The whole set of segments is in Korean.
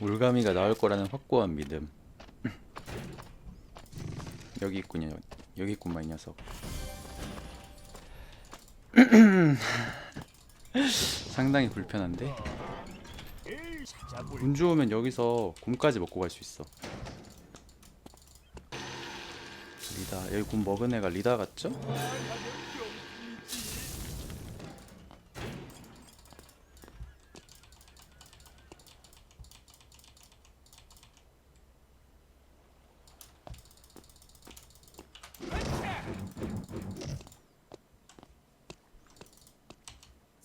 물가미가 나올 거라는 확고한 믿음. 여기 있군요. 여기 있구만 이 녀석. 상당히 불편한데. 운 좋으면 여기서 곰까지 먹고 갈 수 있어. 리다 여기 곰 먹은 애가 리다 같죠?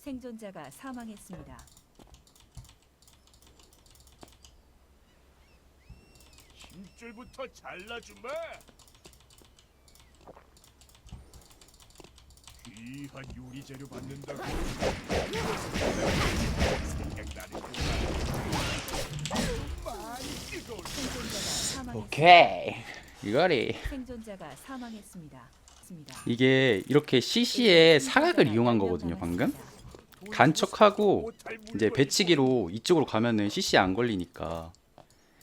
생존자가 사망했습니다. 힘줄부터 잘라주마. 귀한 요리 재료 받는다고. 생각나는구나. 많이 뜨거울 생존자가 사망했습니다. 오케이 이거리. 생존자가 사망했습니다. 습니다. 이게 이렇게 CC의 사각을 이용한 거거든요 방금. 간척하고 이제 배치기로 이쪽으로 가면은 CC 안 걸리니까.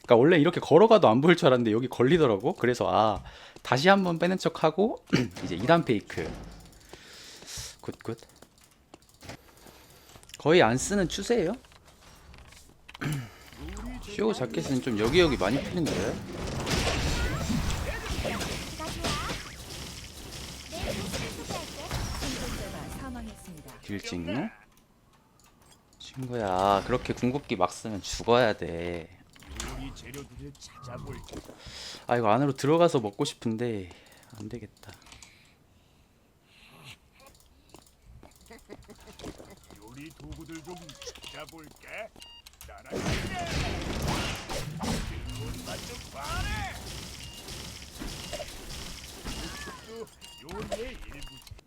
그러니까 원래 이렇게 걸어가도 안 보일 줄 알았는데 여기 걸리더라고. 그래서 아 다시 한번 빼는 척하고 이제 2단 페이크. 굿굿. 거의 안 쓰는 추세예요. 쇼 자켓은 좀 여기 여기 많이 사망했습니다. 길 찍노? 친구야 그렇게 궁극기 막 쓰면 죽어야 돼. 아 이거 안으로 들어가서 먹고 싶은데 안 되겠다. 요리 도구들 좀 찾아볼게. 맛좀 봐라. 요리의 일부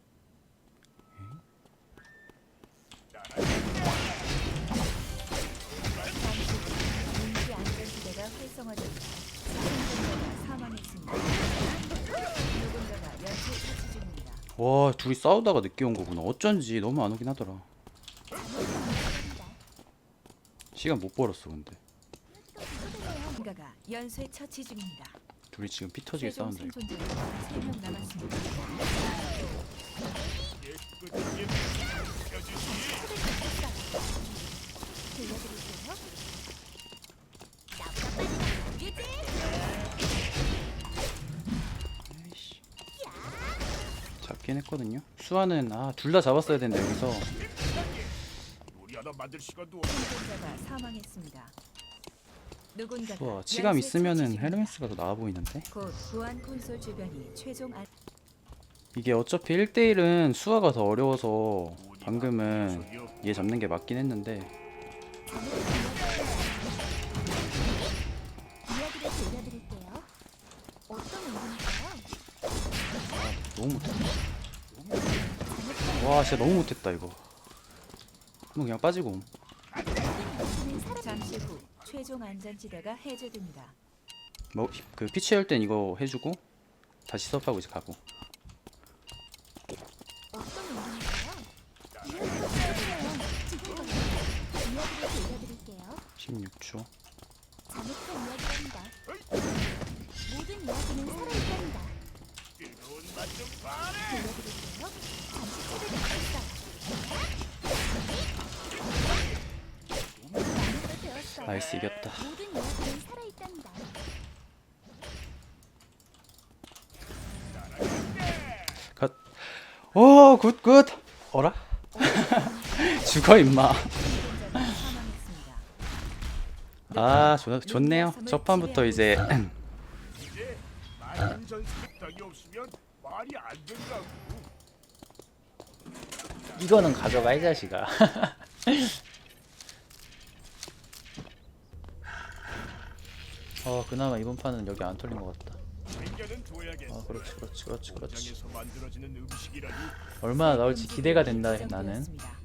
와 둘이 싸우다가 늦게 온 거구나. 어쩐지 너무 안 오긴 하더라. 시간 못 벌었어 근데. 누군가가 연쇄 처치 중입니다. 둘이 지금 피 터지게 최종 싸운다 이거. 생존자가 3명 남았습니다. 깨끗하게 펴주지. 들려드릴게요. 잡긴 했거든요. 수아는 아 둘 다 잡았어야 되는데 여기서. 생존자가 사망했습니다. 수아 치감 연쇄 있으면은. 헤르메스가 더 나아 보이는데. 곧 보안 콘솔 주변이 최종 안... 이게 어차피 1대1은 수아가 더 어려워서 방금은 얘 잡는 게 맞긴 했는데 이야기를 들려드릴게요. 어떤 의견일까요? 너무 못했다. 와 진짜 너무 못했다 이거. 한번 그냥 빠지고 옴. 잠시 후 최종 안전지대가 해제됩니다. 뭐 그 피치 할땐 이거 해주고 다시 수업하고 이제 가고. 어떤 의견일까요? 이야기를 들려드릴게요. 16초. 잘못한 이야기랍 나이스 이겼다. 모든 이야기는 살아있답니다. 컷. 오 굿굿. 어라? 죽어 임마. 사망했습니다. 아 좋, 좋네요. 첫 판부터 이제 이제 많은 전습당이 없으면 말이 안 된다고. 이거는 가져가 이 자식아. 어 그나마 이번 판은 여기 안 털린 것 같다. 아 그렇지 그렇지 그렇지 그렇지. 얼마나 나올지 기대가 된다 나는. 완성되었습니다.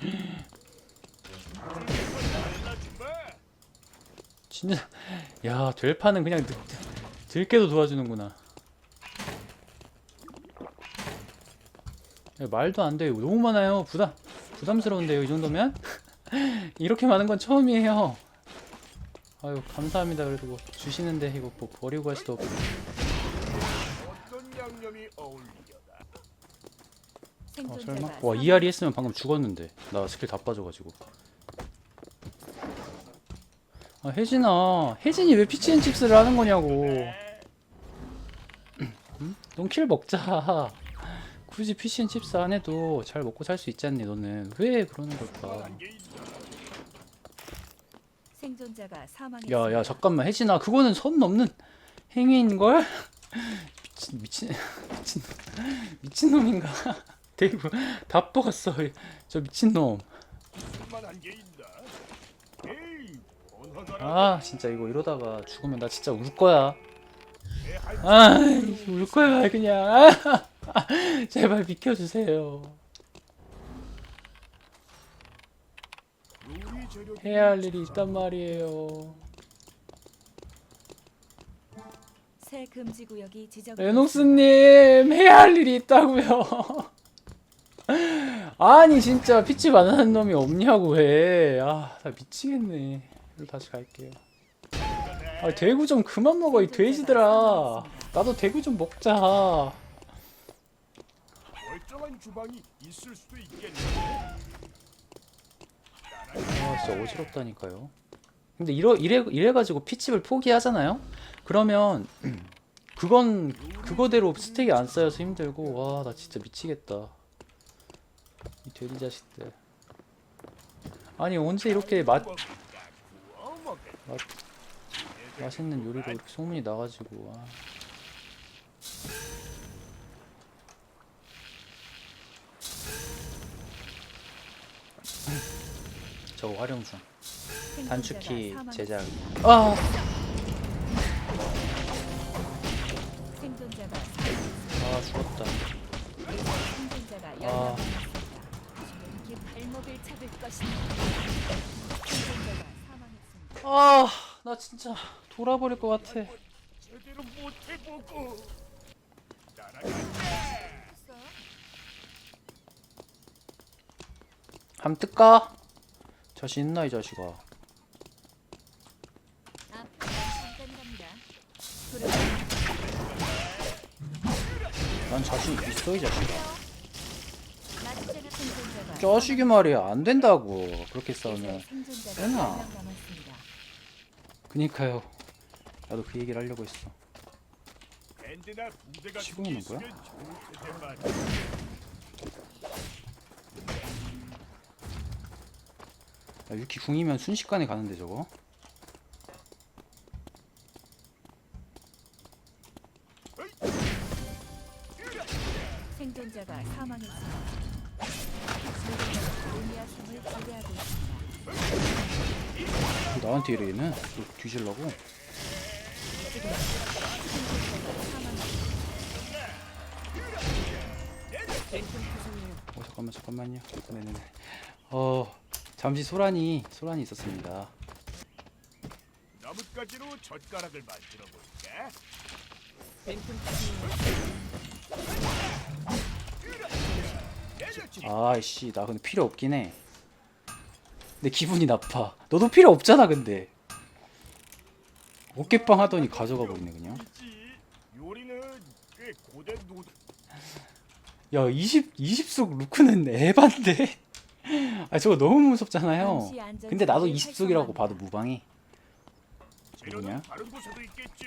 잘라주마. 진짜 야 될 판은 그냥 들, 들깨도 도와주는구나. 야, 말도 안 돼. 너무 많아요. 부담 부담스러운데요 이 정도면? 이렇게 많은 건 처음이에요. 아유 감사합니다. 그래도 뭐 주시는데 이거 뭐 버리고 갈 수도 없고. 어떤 양념이 어울리려나? 아, 설마? 와 이알이 했으면 방금 죽었는데 나 스킬 다 빠져가지고. 아 혜진아, 혜진이 왜 피치앤 칩스를 하는 거냐고. 응? 넌킬 먹자. 굳이 피치앤 칩스 안 해도 잘 먹고 살 수 있지 않니 너는? 왜 그러는 걸까? 생존자가 사망했습니다. 야야 잠깐만 혜진아 그거는 선 넘는 행위인 걸? 미친 미친 미친 미친 놈인가? 대구 다 뽑았어 저 미친 놈. 아 진짜 이거 이러다가 죽으면 나 진짜 울 거야. 내할 아울 거야 그냥. 아, 제발 비켜주세요. 요리 재료 해야 할 일이 있단 말이에요. 새 금지 구역이 지정. 레녹스님 해야 할 일이 있다고요. 아니 진짜 피치 바나는 놈이 없냐고 왜? 아나 미치겠네. 이로 다시 갈게요. 아 대구 좀 그만 먹어 이 돼지들아. 나도 대구 좀 먹자. 멀쩡한 주방이 있을 수도 있겠네. 아 진짜 어지럽다니까요. 근데 이러 이래 이래 가지고 피칩을 포기하잖아요. 그러면 그건 그거대로 스택이 안 쌓여서 힘들고 와 나 진짜 미치겠다. 이 돼지 자식들. 아니 언제 이렇게 맛 맛 맛있는 요리로 소문이 나가지고 아. 저 활용 중 단축키. 제작 아. 아 죽었다 아. 아 나 진짜 돌아버릴 것 같아 제대로 못 해보고. 따라가. 함 뜰까? 자신 있나 이 자식아 난 자신 있어 이 자식아 자식이 말이야 안 된다고 그렇게 싸우면 생존자가 세나. 1명 남았습니다. 그니까요 나도 그 얘기를 하려고 했어 있는 있으면 거야? 야. 야, 유키 궁이면 순식간에 가는데 저거 생존자가 사망했습니다. 생존자가 루미아 섬을 지배하고 있습니다. 나한테 이래 얘는 또 뒤질라고 지금 생존자가 사망했습니다. 어 잠깐만 잠깐만요 네네네 어 잠시 소란이 소란이 있었습니다. 나뭇가지로 젓가락을 만들어 볼까? 아이씨 나 근데 필요 없긴 해. 근데 기분이 나빠. 너도 필요 없잖아 근데. 어깨빵 하더니 가져가 버리네 그냥. 야 20, 20속 루크는 에반데 아 저거 너무 무섭잖아요. 근데 나도 20속이라고 활성화합니다. 봐도 무방해. 있겠지.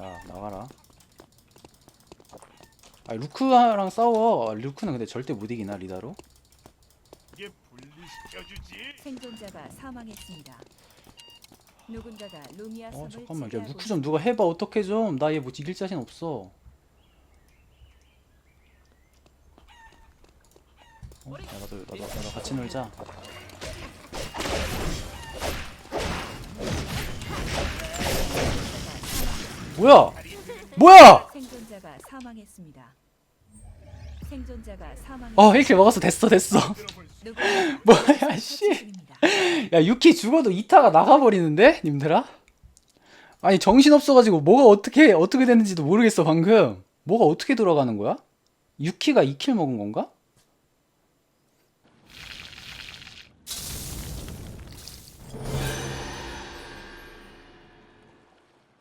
야 나가라. 아 루크랑 싸워. 루크는 근데 절대 못 이기나 리다로. 생존자가 사망했습니다. 누군가가 루미아 어 섬을 잠깐만. 야 지배하고 루크 좀 누가 해봐. 어떻게 좀 나 얘뭐 이길 자신 없어 야, 나도 나도 나도 같이 놀자 뭐야 뭐야 생존자가 사망했습니다. 생존자가 사망. 어 1킬 먹었어 됐어 됐어 뭐야 씨. 야 유키 죽어도 이타가 나가버리는데 님들아? 아니 정신 없어가지고 뭐가 어떻게 어떻게 됐는지도 모르겠어 방금 뭐가 어떻게 돌아가는 거야? 유키가 2킬 먹은 건가?